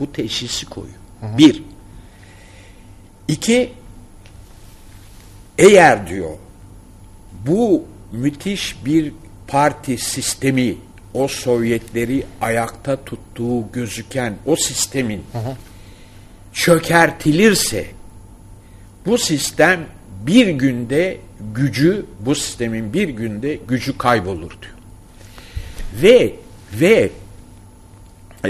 Bu teşhisi koyuyor. Bir. İki, eğer diyor bu müthiş bir parti sistemi o Sovyetleri ayakta tuttuğu gözüken o sistemin çökertilirse bu sistem bir günde gücü bu sistemin bir günde gücü kaybolur diyor. Ve ve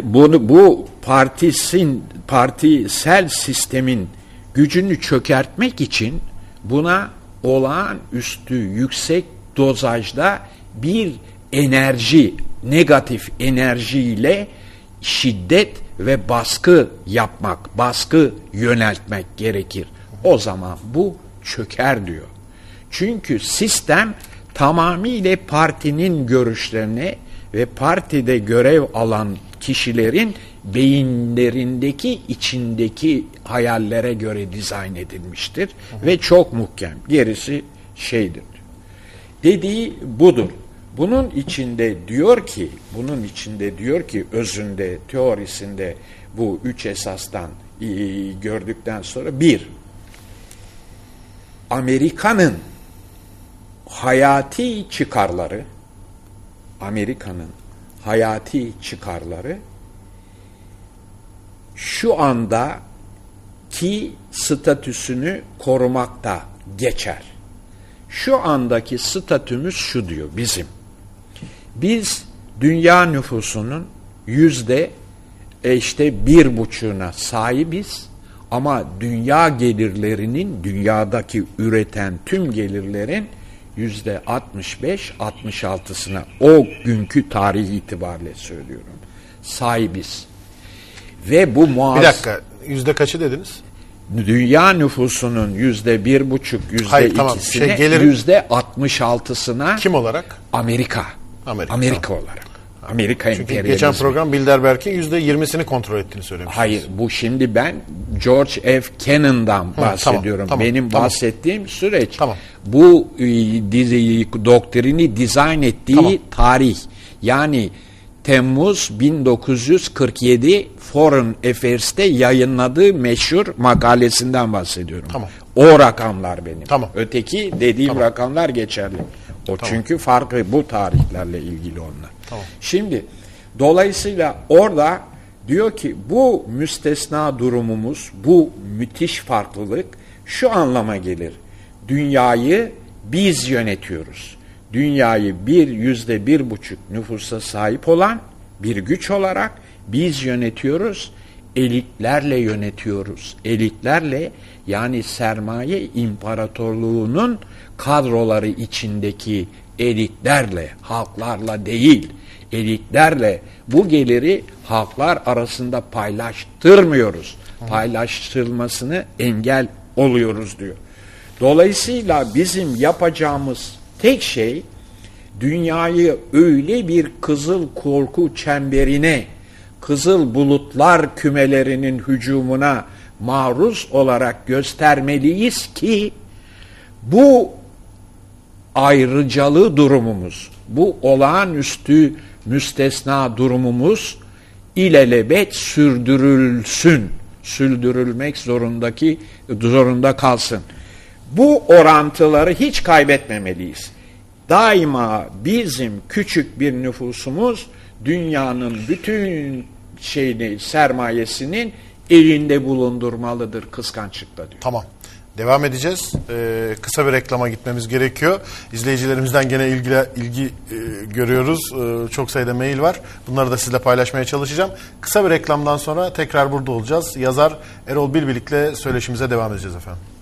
bunu bu partisin partisel sistemin gücünü çökertmek için buna olağanüstü yüksek dozajda bir enerji, negatif enerjiyle şiddet ve baskı yapmak, baskı yöneltmek gerekir. O zaman bu çöker diyor. Çünkü sistem tamamıyla partinin görüşlerine ve partide görev alan kişilerin beyinlerindeki içindeki hayallere göre dizayn edilmiştir hı ve çok muhkem. Gerisi şeydir. Dediği budur. Bunun içinde diyor ki, bunun içinde diyor ki özünde, teorisinde bu üç esastan gördükten sonra bir, Amerika'nın hayati çıkarları, Amerika'nın hayati çıkarları şu anda ki statüsünü korumakta geçer. Şu andaki statümüz şu diyor bizim. Biz dünya nüfusunun yüzde e, işte bir buçuğuna sahibiz ama dünya gelirlerinin dünyadaki üreten tüm gelirlerin yüzde 65-66'sına o günkü tarih itibariyle söylüyorum sahibiz. Ve bu muaz... Bir dakika yüzde kaçı dediniz? Dünya nüfusunun yüzde bir buçuk, yüzde ikisine, şey, yüzde 66'sına kim olarak? Amerika. Amerika, Amerika tamam. olarak. Amerika Çünkü geçen program Bilderberg'in yüzde yirmisini kontrol ettiğini söylemiştiniz. Hayır bu şimdi ben George F. Kennan'dan bahsediyorum. tamam, Benim tamam. bahsettiğim süreç tamam. bu e, dizi, doktrini dizayn ettiği tamam. tarih. Yani Temmuz 1947 Foreign Affairs'te yayınladığı meşhur makalesinden bahsediyorum. Tamam. O rakamlar benim. Tamam. Öteki dediğim tamam. rakamlar geçerli. O tamam. çünkü farkı bu tarihlerle ilgili onlar. Tamam. Şimdi dolayısıyla orada diyor ki bu müstesna durumumuz, bu müthiş farklılık şu anlama gelir. Dünyayı biz yönetiyoruz. Dünyayı bir yüzde bir buçuk nüfusa sahip olan bir güç olarak biz yönetiyoruz. Elitlerle yönetiyoruz. Elitlerle yani sermaye imparatorluğunun kadroları içindeki elitlerle, halklarla değil, elitlerle bu geliri halklar arasında paylaştırmıyoruz. Paylaştırılmasını engel oluyoruz diyor. Dolayısıyla bizim yapacağımız tek şey dünyayı öyle bir kızıl korku çemberine, kızıl bulutlar kümelerinin hücumuna maruz olarak göstermeliyiz ki bu ayrıcalı durumumuz, bu olağanüstü müstesna durumumuz ilelebet sürdürülsün, sürdürülmek zorundaki zorunda kalsın. Bu orantıları hiç kaybetmemeliyiz. Daima bizim küçük bir nüfusumuz dünyanın bütün şeyini, sermayesinin elinde bulundurmalıdır kıskançlıkla diyor. Tamam. Devam edeceğiz. Ee, kısa bir reklama gitmemiz gerekiyor. İzleyicilerimizden gene ilgi, ilgi e, görüyoruz. Ee, çok sayıda mail var. Bunları da sizle paylaşmaya çalışacağım. Kısa bir reklamdan sonra tekrar burada olacağız. Yazar Erol Bilbilik'le söyleşimize devam edeceğiz efendim.